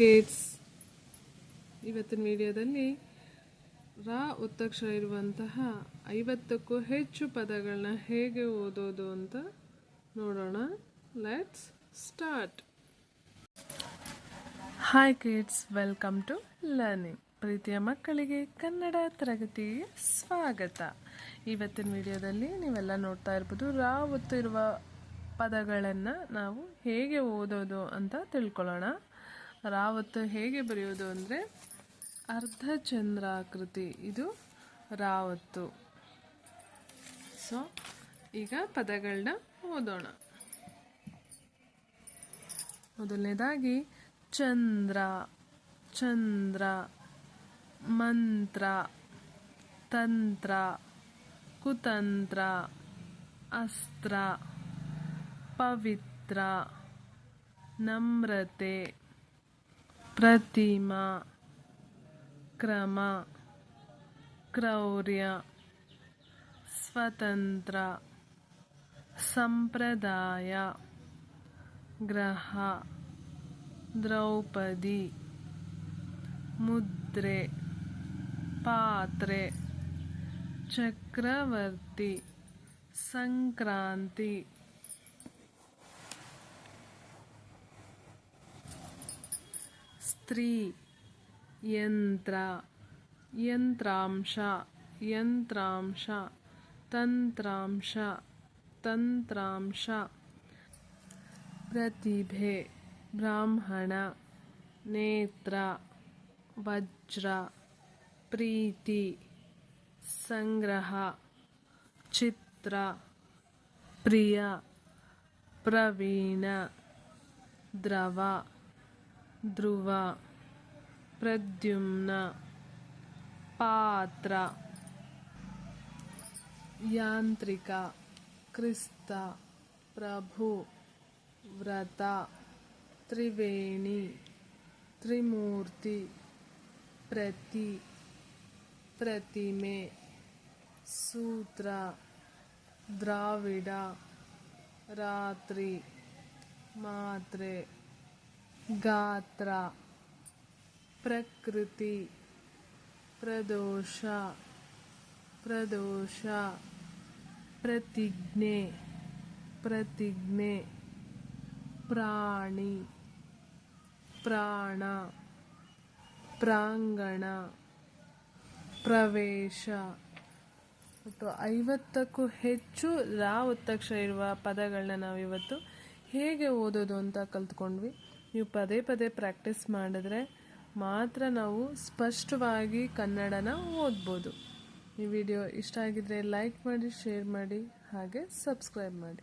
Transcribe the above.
Kids ಇವತ್ತಿನ ವಿಡಿಯೋದಲ್ಲಿ ರಾ ಒತ್ತಕ್ಷರ ಇರುವಂತಹ ಐವತ್ತಕ್ಕೂ ಹೆಚ್ಚು ಪದಗಳನ್ನ ಹೇಗೆ ಓದೋದು ಅಂತ ನೋಡೋಣ. Let's start hi kids welcome to learning ಪ್ರೀತಿಯ ಮಕ್ಕಳಿಗೆ ಕನ್ನಡ ತರಗತಿಗೆ ಸ್ವಾಗತ. ಇವತ್ತಿನ ವಿಡಿಯೋದಲ್ಲಿ ನೀವೆಲ್ಲ ನೋಡ್ತಾ ಇರ್ಬೋದು, ರಾ ಒತ್ತಿರುವ ಪದಗಳನ್ನು ನಾವು ಹೇಗೆ ಓದೋದು ಅಂತ ತಿಳ್ಕೊಳ್ಳೋಣ. ರಾ ಒತ್ತು ಹೇಗೆ ಬರೆಯೋದು ಅಂದರೆ ಅರ್ಧ ಚಂದ್ರಾಕೃತಿ, ಇದು ರಾವತ್ತು. ಸೊ ಈಗ ಪದಗಳನ್ನ ಓದೋಣ. ಮೊದಲನೇದಾಗಿ, ಚಂದ್ರ ಚಂದ್ರ, ಮಂತ್ರ, ತಂತ್ರ, ಕುತಂತ್ರ, ಅಸ್ತ್ರ, ಪವಿತ್ರ, ನಮ್ರತೆ. ಪ್ರತಿಮಾ ಕ್ರಮ ಕ್ರೌರ್ಯ ಸ್ವತಂತ್ರ ಸಂಪ್ರದಾಯ ಗ್ರಹ ದ್ರೌಪದಿ ಮುದ್ರೆ ಪಾತ್ರೆ ಚಕ್ರವರ್ತಿ ಸಂಕ್ರಾಂತಿ स्त्री स्त्रियन्त्रयन्त्रांश यन्त्रांश तन्त्रांश तन्त्रांश। प्रतिभे ब्राह्मण नेत्र वज्र प्रीति सङ्ग्रह चित्र प्रिय प्रवीण द्रव। ధ్రువ ప్రద్యుమ్న పాత్ర యాంత్రిక క్రిస్త ప్రభు వ్రత త్రివేణి త్రిమూర్తి ప్రతి ప్రతిమే సూత్ర ద్రావిడ రాత్రి మాత్రే. ಗಾತ್ರ, ಪ್ರಕೃತಿ, ಪ್ರದೋಷ ಪ್ರದೋಷ, ಪ್ರತಿಜ್ಞೆ ಪ್ರತಿಜ್ಞೆ, ಪ್ರಾಣಿ, ಪ್ರಾಣ, ಪ್ರಾಂಗಣ, ಪ್ರವೇಶ. ಮತ್ತು ಐವತ್ತಕ್ಕೂ ಹೆಚ್ಚು ರಾ ಒತ್ತಕ್ಷರ ಇರುವ ಪದಗಳನ್ನ ನಾವಿವತ್ತು ಹೇಗೆ ಓದೋದು ಅಂತ ಕಲ್ತ್ಕೊಂಡ್ವಿ. ನೀವು ಪದೇ ಪದೇ ಪ್ರಾಕ್ಟೀಸ್ ಮಾಡಿದ್ರೆ ಮಾತ್ರ ನಾವು ಸ್ಪಷ್ಟವಾಗಿ ಕನ್ನಡನ ಓದ್ಬೋದು. ಈ ವಿಡಿಯೋ ಇಷ್ಟ ಆಗಿದ್ರೆ ಲೈಕ್ ಮಾಡಿ, ಶೇರ್ ಮಾಡಿ, ಹಾಗೆ ಸಬ್ಸ್ಕ್ರೈಬ್ ಮಾಡಿ.